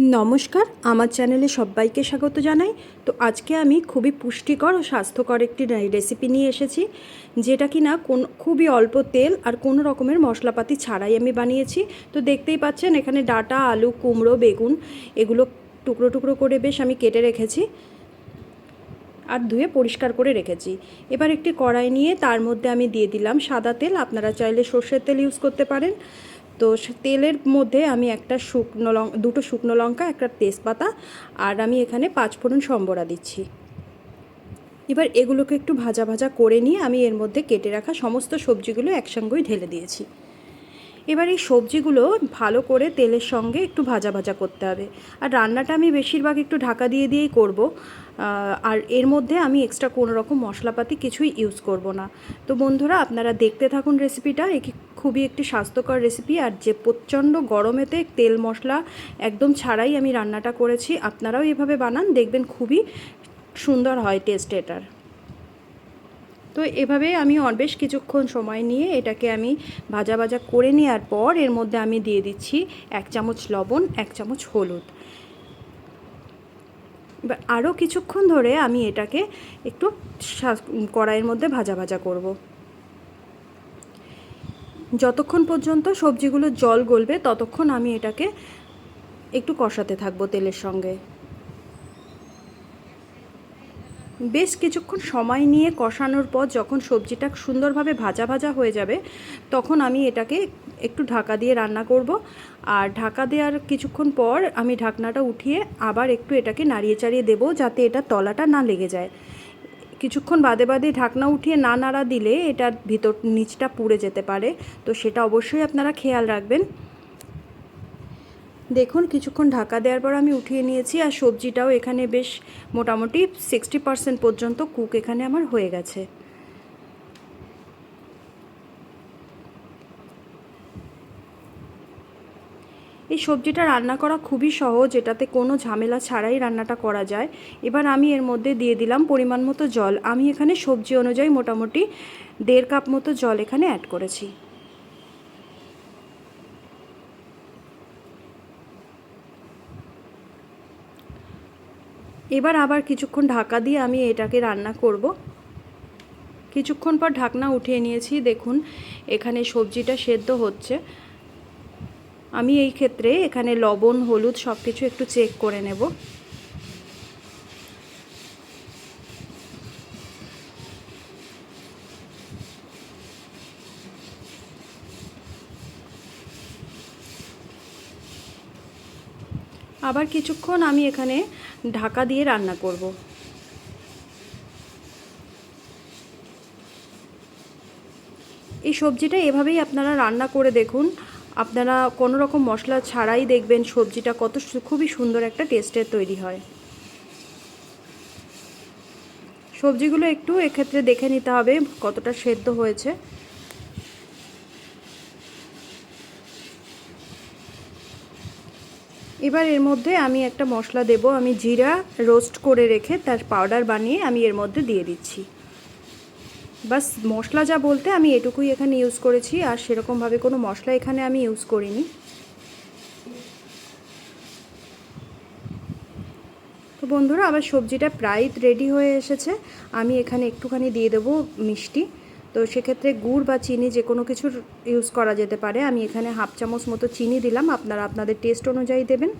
নমস্কার, আমার চ্যানেলে সবাইকে স্বাগত জানাই। তো আজকে আমি খুবই পুষ্টিকর ও স্বাস্থ্যকর একটি রেসিপি নিয়ে এসেছি, যেটা কি না কোন, খুবই অল্প তেল আর কোনো রকমের মশলাপাতি ছাড়াই আমি বানিয়েছি। তো দেখতেই পাচ্ছেন, এখানে ডাটা, আলু, কুমড়ো, বেগুন, এগুলো টুকরো টুকরো করে বেশ আমি কেটে রেখেছি আর ধুয়ে পরিষ্কার করে রেখেছি। এবার একটি কড়াই নিয়ে তার মধ্যে আমি দিয়ে দিলাম সাদা তেল। আপনারা চাইলে সর্ষের তেল ইউজ করতে পারেন। তো তেলের মধ্যে আমি একটা শুকনো লঙ্কা দুটো শুকনো লঙ্কা, একটা তেজপাতা, আর আমি এখানে পাঁচ ফোড়ন সম্বরা দিচ্ছি। এবার এগুলোকে একটু ভাজা ভাজা করে নিয়ে আমি এর মধ্যে কেটে রাখা সমস্ত সবজিগুলো একসঙ্গেই ঢেলে দিয়েছি। এবার এই সবজিগুলো ভালো করে তেলের সঙ্গে একটু ভাজা ভাজা করতে হবে। আর রান্নাটা আমি বেশিরভাগ একটু ঢাকা দিয়ে দিয়েই করব। আর এর মধ্যে আমি এক্সট্রা কোনো রকম মশলাপাতি কিছুই ইউজ করব না। তো বন্ধুরা, আপনারা দেখতে থাকুন রেসিপিটা খুবই একটি স্বাস্থ্যকর রেসিপি আর যে প্রচণ্ড গরমেতে তেল মশলা একদম ছাড়াই আমি রান্নাটা করেছি, আপনারাও এভাবে বানান, দেখবেন খুবই সুন্দর হয় টেস্ট এটার। তো এভাবে আমি বেশ কিছুক্ষণ সময় নিয়ে এটাকে আমি ভাজা ভাজা করে নেওয়ার পর এর মধ্যে আমি দিয়ে দিচ্ছি এক চামচ লবণ, এক চামচ হলুদ। আরও কিছুক্ষণ ধরে আমি এটাকে একটু কড়াইয়ের মধ্যে ভাজা ভাজা করব। যতক্ষণ পর্যন্ত সবজিগুলো জল গলবে, ততক্ষণ আমি এটাকে একটু কষাতে থাকব তেলের সঙ্গে। বেশ কিছুক্ষণ সময় নিয়ে কষানোর পর যখন সবজিটা সুন্দরভাবে ভাজা ভাজা হয়ে যাবে, তখন আমি এটাকে একটু ঢাকা দিয়ে রান্না করব। আর ঢাকা দেওয়ার কিছুক্ষণ পর আমি ঢাকনাটা উঠিয়ে আবার একটু এটাকে নাড়িয়ে চাড়িয়ে দেবো যাতে এটা তলাটা না লেগে যায়। কিছুক্ষণ বাদে বাদে ঢাকনা উঠিয়ে না নাড়া দিলে এটার ভিতর নিচটা পুড়ে যেতে পারে। তো সেটা অবশ্যই আপনারা খেয়াল রাখবেন। দেখুন, কিছুক্ষণ ঢাকা দেওয়ার পর আমি উঠিয়ে নিয়েছি আর সবজিটাও এখানে বেশ মোটামুটি সিক্সটি পার্সেন্ট পর্যন্ত কুক এখানে আমার হয়ে গেছে। এই সবজিটা রান্না করা খুবই সহজ, এটাতে কোনো ঝামেলা ছাড়াই রান্নাটা করা যায়। এবার আমি এর মধ্যে দিয়ে দিলাম পরিমাণ মতো জল। আমি এখানে সবজি অনুযায়ী মোটামুটি দেড় কাপ মতো জল এখানে অ্যাড করেছি। এবার আবার কিছুক্ষণ ঢাকা দিয়ে আমি এটাকে রান্না করব। কিছুক্ষণ পর ঢাকনা উঠিয়ে নিয়েছি। দেখুন, এখানে সবজিটা সেদ্ধ হচ্ছে। আমি এই ক্ষেত্রে এখানে লবণ, হলুদ সব কিছু একটু চেক করে নেব। আবার কিছুক্ষণ আমি এখানে ঢাকা দিয়ে রান্না করব। এই সবজিটা এভাবেই আপনারা রান্না করে দেখুন। আপনারা কোনো রকম মশলা ছাড়াই দেখবেন সবজিটা কত খুবই সুন্দর একটা টেস্টের তৈরি হয়। সবজিগুলো একটু এক্ষেত্রে দেখে নিতে হবে কতটা সেদ্ধ হয়েছে। এবার এর মধ্যে আমি একটা মশলা দেব, আমি জিরা রোস্ট করে রেখে তার পাউডার বানিয়ে আমি এর মধ্যে দিয়ে দিচ্ছি। বাস মশলা যা বলতে আমি এটুকুই এখানে ইউজ করেছি, আর সেরকমভাবে কোনো মশলা এখানে আমি ইউজ করিনি। তো বন্ধুরা আবার সবজিটা প্রায় রেডি হয়ে এসেছে। আমি এখানে একটুখানি দিয়ে দেবো মিষ্টি। তো সেক্ষেত্রে গুড় বা চিনি যে কোনো কিছুর ইউজ করা যেতে পারে। আমি এখানে হাফ চামচ মতো চিনি দিলাম। আপনারা আপনাদের টেস্ট অনুযায়ী দেবেন।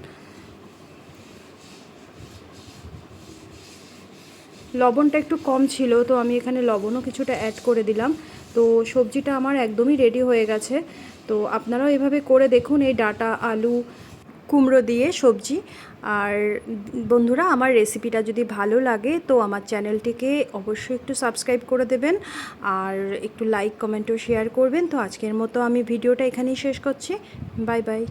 লবণটা একটু কম ছিল, তো আমি এখানে লবণও কিছুটা অ্যাড করে দিলাম। তো সবজিটা আমার একদমই রেডি হয়ে গেছে। তো আপনারাও এভাবে করে দেখুন এই ডাটা, আলু, কুমড়ো দিয়ে সবজি। আর বন্ধুরা, আমার রেসিপিটা যদি ভালো লাগে, তো আমার চ্যানেলটিকে অবশ্যই একটু সাবস্ক্রাইব করে দেবেন। আর একটু লাইক কমেন্টও শেয়ার করবেন। তো আজকের মতো আমি ভিডিওটা এখানেই শেষ করছি। Bye bye